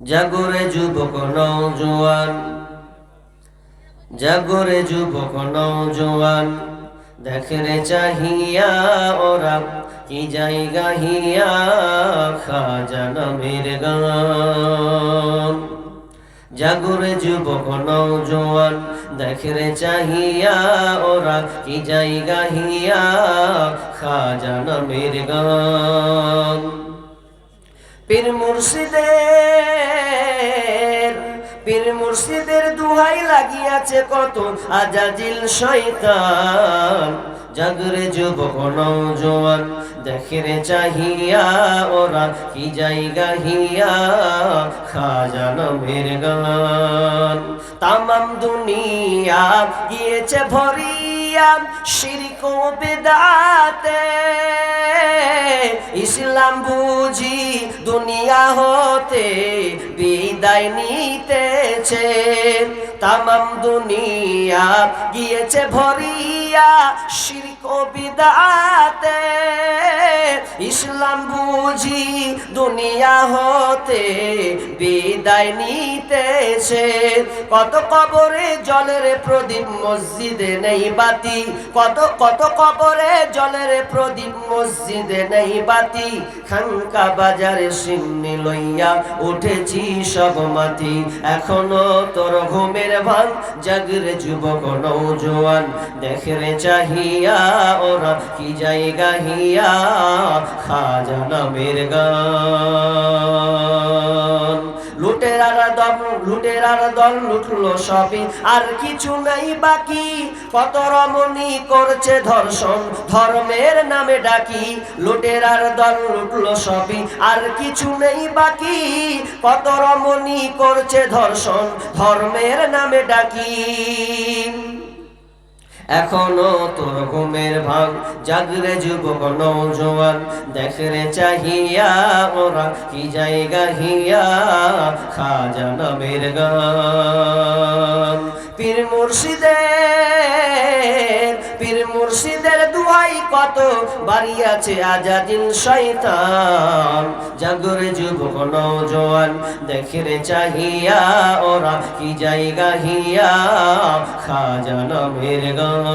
জাগরে যুবক নৌজোয়ান জাগরে যুবক নৌজোয়ান দেখরে চাহিয়া ওরা, কি জায়গা হিয়া খাজা নামের গান। জাগরে যুবক নৌজোয়ান দেখরে চাহিয়া ওরা, কি জায়গা হিয়া খাজা নামের গান। পীর মুর্শিদের পীর মুর্শিদের দুহাই লাগিয়াছে কত আজাজিল শয়তান, জাগরে যুবক নৌজোয়ান দেখরে চাহিয়া ওরা কি জায়গা হিয়া? খাজান গান। তামাম দুনিয়া গিয়েছে ভরিয়া, শিরিক বেদাতে। ইসলাম বুঝি দুনিয়া হতে বিদায় নিতেছে। তামাম দুনিয়া গিয়েছে ভরিয়া ও বিদাতে। ইসলাম বুঝি দুনিয়া হতে বিদায় নিতেছে। কত কবরে জলের প্রদীপ, মসজিদে নেই বাতি। কত কত কবরে জলের প্রদীপ, মসজিদে নেই বাতি। খানকা বাজারে সিন্নি লইয়া উঠেছি সব মাতি এখনও তোর ঘুমের ভাঙ জাগরে যুবক নৌজোয়ান দেখরে চাহিয়া ওরা কি জায়গা হিয়া খাজা নামের গান। লুটেরার দল লুটেরার দল লুটলো সবই। আর কিছু নাই বাকি, কত রমণী করছে ধর্ষণ। ধর্মের নামে ডাকি লুটেরার দল লুটলো সবই। আর কিছু নেই বাকি, কত রমণী করছে ধর্ষণ। ধর্মের নামে ডাকি। এখনও তোর ঘুমের ভাঙ জাগরে যুবক নৌজোয়ান দেখরে চাহিয়া ওরা কি জায়গা হিয়া, খাজা নামের গান। পীর মুর্শিদের কত বাড়ি আছে আজাদিন শয়তান। জাগরে যুবক দেখে রে চাহিয়া ওরা কি জায়গা হিয়া। খাজা মের গান।